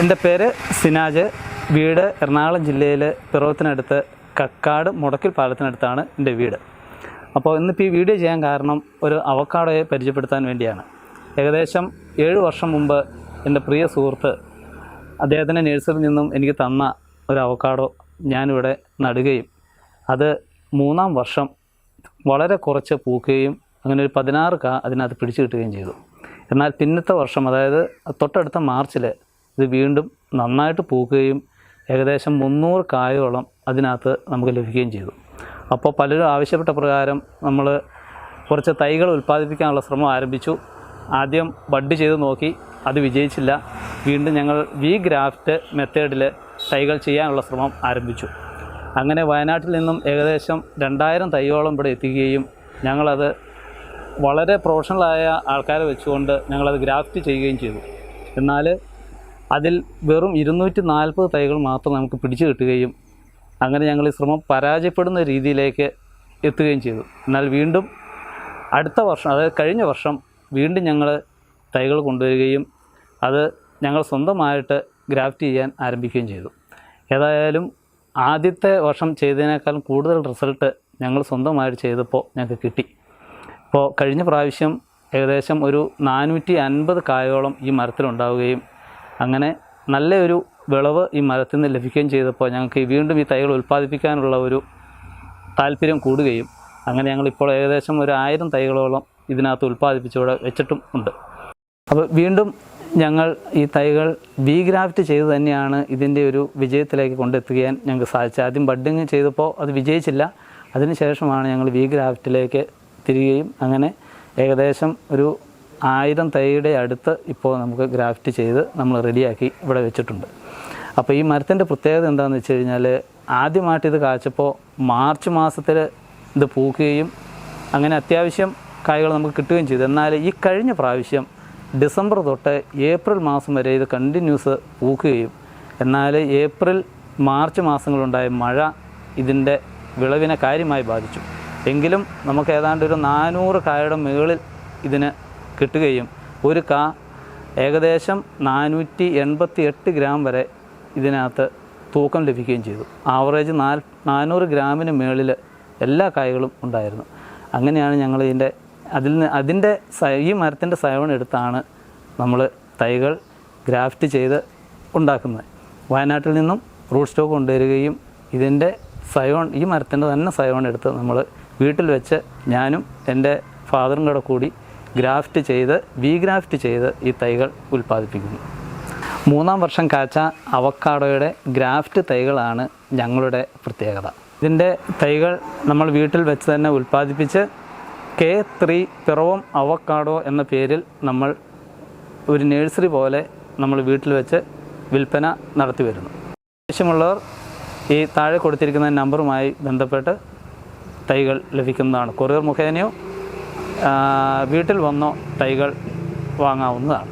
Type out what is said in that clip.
എന്റെ പേര് സിനാജ്. വീട് എറണാകുളം ജില്ലയിൽ പിറവത്തിനടുത്ത് കക്കാട് മുടക്കിൽ പാലത്തിനടുത്താണ് എന്റെ വീട്. അപ്പോൾ ഇന്നിപ്പോൾ ഈ വീഡിയോ ചെയ്യാൻ കാരണം ഒരു അവക്കാടോയെ പരിചയപ്പെടുത്താൻ വേണ്ടിയാണ്. ഏകദേശം ഏഴ് വർഷം മുമ്പ് എന്റെ പ്രിയ സുഹൃത്ത് അദ്ദേഹത്തിന്റെ നഴ്സറിയിൽ നിന്നും എനിക്ക് തന്ന ഒരു അവക്കാടോ ഞാനിവിടെ നടുകയും അത് മൂന്നാം വർഷം വളരെ കുറച്ച് പൂക്കുകയും അങ്ങനെ ഒരു പതിനാറ് കാ അതിനകത്ത് പിടിച്ചു കിട്ടുകയും ചെയ്തു. എന്നാൽ പിന്നത്തെ വർഷം അതായത് തൊട്ടടുത്ത മാർച്ചിൽ ഇത് വീണ്ടും നന്നായിട്ട് പൂക്കുകയും ഏകദേശം മുന്നൂറ് കായോളം അതിനകത്ത് നമുക്ക് ലഭിക്കുകയും ചെയ്തു. അപ്പോൾ പലരും ആവശ്യപ്പെട്ട പ്രകാരം നമ്മൾ കുറച്ച് തൈകൾ ഉൽപ്പാദിപ്പിക്കാനുള്ള ശ്രമം ആരംഭിച്ചു. ആദ്യം ബഡ് ചെയ്ത് നോക്കി അത് വിജയിച്ചില്ല. വീണ്ടും ഞങ്ങൾ വി ഗ്രാഫ്റ്റ് മെത്തേഡിൽ തൈകൾ ചെയ്യാനുള്ള ശ്രമം ആരംഭിച്ചു. അങ്ങനെ വയനാട്ടിൽ നിന്നും ഏകദേശം രണ്ടായിരം തൈയോളം ഇവിടെ എത്തിക്കുകയും ഞങ്ങളത് വളരെ പ്രൊഫഷണലായ ആൾക്കാരെ വെച്ചുകൊണ്ട് ഞങ്ങളത് ഗ്രാഫ്റ്റ് ചെയ്യുകയും ചെയ്തു. എന്നാൽ അതിൽ വെറും ഇരുന്നൂറ്റി നാൽപ്പത് തൈകൾ മാത്രം നമുക്ക് പിടിച്ചു കിട്ടുകയും അങ്ങനെ ഞങ്ങൾ ഈ ശ്രമം പരാജയപ്പെടുന്ന രീതിയിലേക്ക് എത്തുകയും ചെയ്തു. എന്നാൽ വീണ്ടും അടുത്ത വർഷം അതായത് കഴിഞ്ഞ വർഷം വീണ്ടും ഞങ്ങൾ തൈകൾ കൊണ്ടുവരികയും അത് ഞങ്ങൾ സ്വന്തമായിട്ട് ഗ്രാഫ്റ്റ് ചെയ്യാൻ ആരംഭിക്കുകയും ചെയ്തു. ഏതായാലും ആദ്യത്തെ വർഷം ചെയ്തതിനേക്കാളും കൂടുതൽ റിസൾട്ട് ഞങ്ങൾ സ്വന്തമായിട്ട് ചെയ്തപ്പോൾ ഞങ്ങൾക്ക് കിട്ടി. അപ്പോൾ കഴിഞ്ഞ പ്രാവശ്യം ഏകദേശം ഒരു നാനൂറ്റി അൻപത് കായോളം ഈ മരത്തിലുണ്ടാവുകയും അങ്ങനെ നല്ലൊരു വിളവ് ഈ മരത്തിൽ നിന്ന് ലഭിക്കുകയും ചെയ്തപ്പോൾ ഞങ്ങൾക്ക് വീണ്ടും ഈ തൈകൾ ഉൽപ്പാദിപ്പിക്കാനുള്ള ഒരു താല്പര്യം കൂടുകയും അങ്ങനെ ഞങ്ങളിപ്പോൾ ഏകദേശം ഒരു ആയിരം തൈകളോളം ഇതിനകത്ത് ഉൽപ്പാദിപ്പിച്ചിവിടെ വെച്ചിട്ടും ഉണ്ട്. അപ്പോൾ വീണ്ടും ഞങ്ങൾ ഈ തൈകൾ വീഗ്രാഫ്റ്റ് ഗ്രാഫ്റ്റ് ചെയ്ത് തന്നെയാണ് ഇതിന്റെ ഒരു വിജയത്തിലേക്ക് കൊണ്ടെത്തുകയാൻ ഞങ്ങൾക്ക് സാധിച്ചത്. ആദ്യം ബഡ്ഡിങ് ചെയ്തപ്പോൾ അത് വിജയിച്ചില്ല. അതിനുശേഷമാണ് ഞങ്ങൾ വീഗ്രാഫ്റ്റിലേക്ക് തിരികെയും അങ്ങനെ ഏകദേശം ഒരു ആയിരം തൈയുടെ അടുത്ത് ഇപ്പോൾ നമുക്ക് ഗ്രാഫ്റ്റ് ചെയ്ത് നമ്മൾ റെഡിയാക്കി ഇവിടെ വെച്ചിട്ടുണ്ട്. അപ്പോൾ ഈ മരത്തിന്റെ പ്രത്യേകത എന്താണെന്ന് വെച്ച് കഴിഞ്ഞാൽ ആദ്യമായിട്ട് ഇത് കാച്ചപ്പോൾ മാർച്ച് മാസത്തിൽ ഇത് പൂക്കുകയും അങ്ങനെ അത്യാവശ്യം കായ്കൾ നമുക്ക് കിട്ടുകയും ചെയ്തു. എന്നാൽ ഈ കഴിഞ്ഞ പ്രാവശ്യം ഡിസംബർ തൊട്ട് ഏപ്രിൽ മാസം വരെ ഇത് കണ്ടിന്യൂസ് പൂക്കുകയും എന്നാൽ ഏപ്രിൽ മാർച്ച് മാസങ്ങളുണ്ടായ മഴ ഇതിന്റെ വിളവിനെ കാര്യമായി ബാധിച്ചു. എങ്കിലും നമുക്ക് ഏതാണ്ട് ഒരു നാനൂറ് കായയുടെ മുകളിൽ ഇതിന് കിട്ടുകയും ഒരു കാ ഏകദേശം നാനൂറ്റി എൺപത്തി എട്ട് ഗ്രാം വരെ ഇതിനകത്ത് തൂക്കം ലഭിക്കുകയും ചെയ്തു. ആവറേജ് നാൽ നാനൂറ് ഗ്രാമിന് മുകളിൽ എല്ലാ കായകളും ഉണ്ടായിരുന്നു. അങ്ങനെയാണ് ഞങ്ങൾ ഇതിന്റെ അതിൽ നിന്ന് അതിന്റെ ഈ മരത്തിന്റെ സയവൺ എടുത്താണ് നമ്മൾ തൈകൾ ഗ്രാഫ്റ്റ് ചെയ്ത് ഉണ്ടാക്കുന്നത്. വയനാട്ടിൽ നിന്നും റൂട്ട് സ്റ്റോക്ക് കൊണ്ടുവരികയും ഇതിന്റെ സയോൺ ഈ മരത്തിന്റെ തന്നെ സയോൺ എടുത്ത് നമ്മൾ വീട്ടിൽ വെച്ച് ഞാനും എന്റെ ഫാദറും കൂടെ കൂടി ഗ്രാഫ്റ്റ് ചെയ്ത് വി ഗ്രാഫ്റ്റ് ചെയ്ത് ഈ തൈകൾ ഉൽപ്പാദിപ്പിക്കുന്നു. മൂന്നാം വർഷം കാച്ച അവക്കാടോയുടെ ഗ്രാഫ്റ്റ് തൈകളാണ് ഞങ്ങളുടെ പ്രത്യേകത. ഇതിന്റെ തൈകൾ നമ്മൾ വീട്ടിൽ വെച്ച് തന്നെ ഉൽപ്പാദിപ്പിച്ച് കെ ത്രീ പിറവം അവക്കാടോ എന്ന പേരിൽ നമ്മൾ ഒരു നേഴ്സറി പോലെ നമ്മൾ വീട്ടിൽ വെച്ച് വിൽപ്പന നടത്തി വരുന്നു. ആവശ്യമുള്ളവർ ഈ താഴെ കൊടുത്തിരിക്കുന്ന നമ്പറുമായി ബന്ധപ്പെട്ട് തൈകൾ ലഭിക്കുന്നതാണ്. കൊറിയർ മുഖേനയോ വീട്ടിൽ വന്നോ തൈകൾ വാങ്ങാവുന്നതാണ്.